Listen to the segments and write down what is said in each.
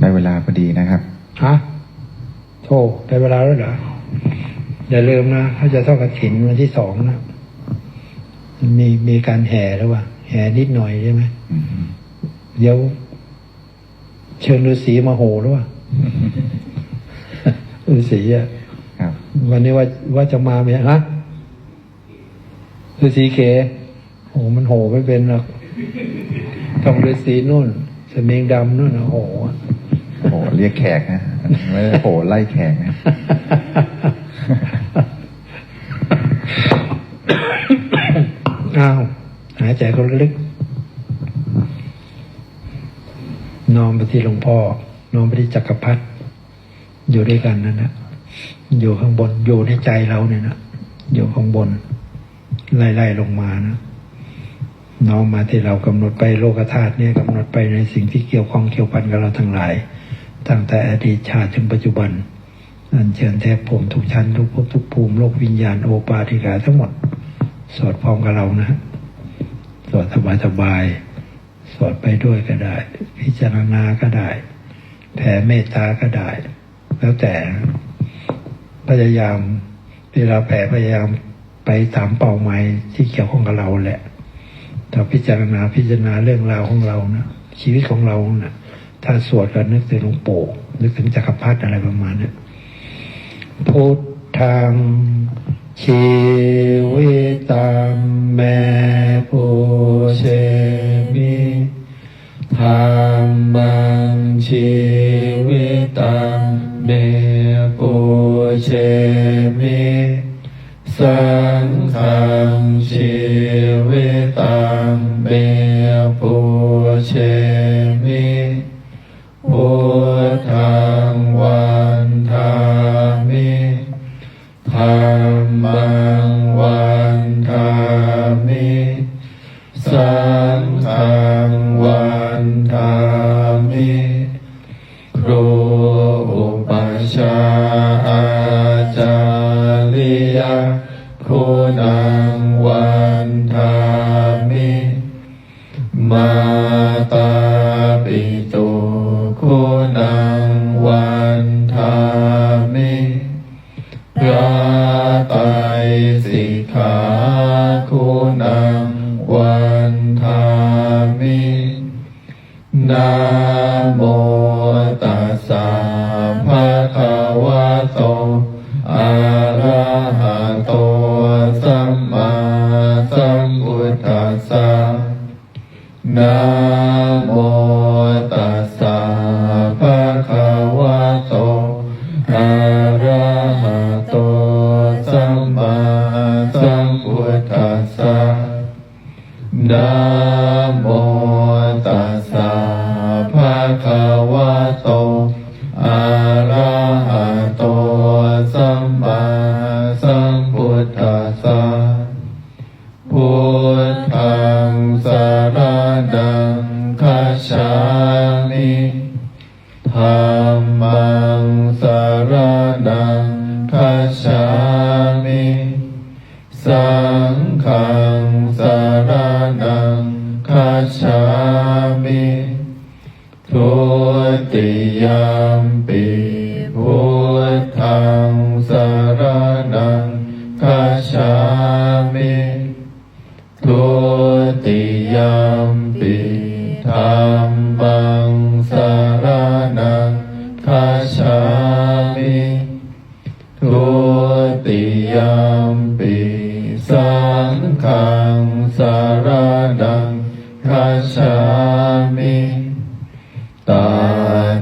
ได้เวลาพอดีนะครับ ฮะโธ่ได้เวลาแล้วเหรอ อย่าลืมนะ ถ้าจะทอดกระถินวันที่สองนะ มีมีการแห่แล้วว่ะแห่นิดหน่อยใช่ไหมอืมเดี๋ยว เชิญฤาษีมาโหแล้วว่ะฤาษีอะครับ วันนี้ว่าว่าจะมาไหมฮะฤาษีเขโอ้มันโหไม่เป็นหรอกต้องฤาษีนู่นสมิงดำนู่นน่ะโห โหเรียกแขกนะไม่ได้โหไล่แขกนะอ้าวหายใจก็ลึกๆนอนไปที่หลวงพ่อนอนไปที่จักรพรรดิอยู่ด้วยกันนั่นนะอยู่ข้างบน อยู่ในใจเราเนี่ยนะอยู่ข้างบน ไล่ๆลงมานะน้อมมาที่เรากำหนดไปโลกธาตุเนี่ยกำหนดไปในสิ่งที่เกี่ยวข้องเกี่ยวพันกับเราทั้งหลาย ตั้งแต่อดีตชาติถึงปัจจุบันอันเชิญแทบผมทุกชั้นทุกภพทุกภูมิโลกวิญญาณโอปาติกาทั้งหมด สวดพร้อมกับเรานะ สวดสบายสบายๆสวดไปด้วยก็ได้ พิจารณาก็ได้ แผ่เมตตาก็ได้ แล้วแต่พยายามเวลาแผ่พยายามไปตามเป้าหมายที่เกี่ยวข้องกับเราแหละถ้าพิจารณาพิจารณาเรื่องราวของเรานะชีวิตของเรานะ ถ้าสวดก็นึกถึงหลวงปู่นึกถึงจักรพรรดิอะไรประมาณนี้พุทธังชีวิตังแม่ปูเชมิธรรมังชีวิตังแม่ปูเชมิสังฆังชีวิตัง ชาย์อาจาริยะคุณังวันทามิมาตาปิตุคุณังวันทามิพระไตรสิกขาคุณังวันทามินะโมตัสสะ นะโมตัสสะภะคะวะโตอะระหะโตสัมมาสัมพุทธัสสะนะโมตัสสะภะคะวะ สารังคัจฉามิธัมมังสารนังคัจฉามิสังฆังสารนังคัจฉามิทุติยมปิพุทธังสารนังคัจฉามิทุ คัจฉามิทุติยมปิสังฆังสารนังคัจฉามิตา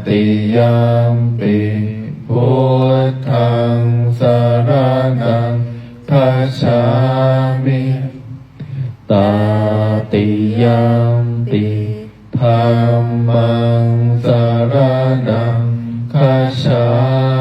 ติยมปิพุทธังสารนังคัจฉามิตาติยมปิธรรมังสารนัง คัจฉา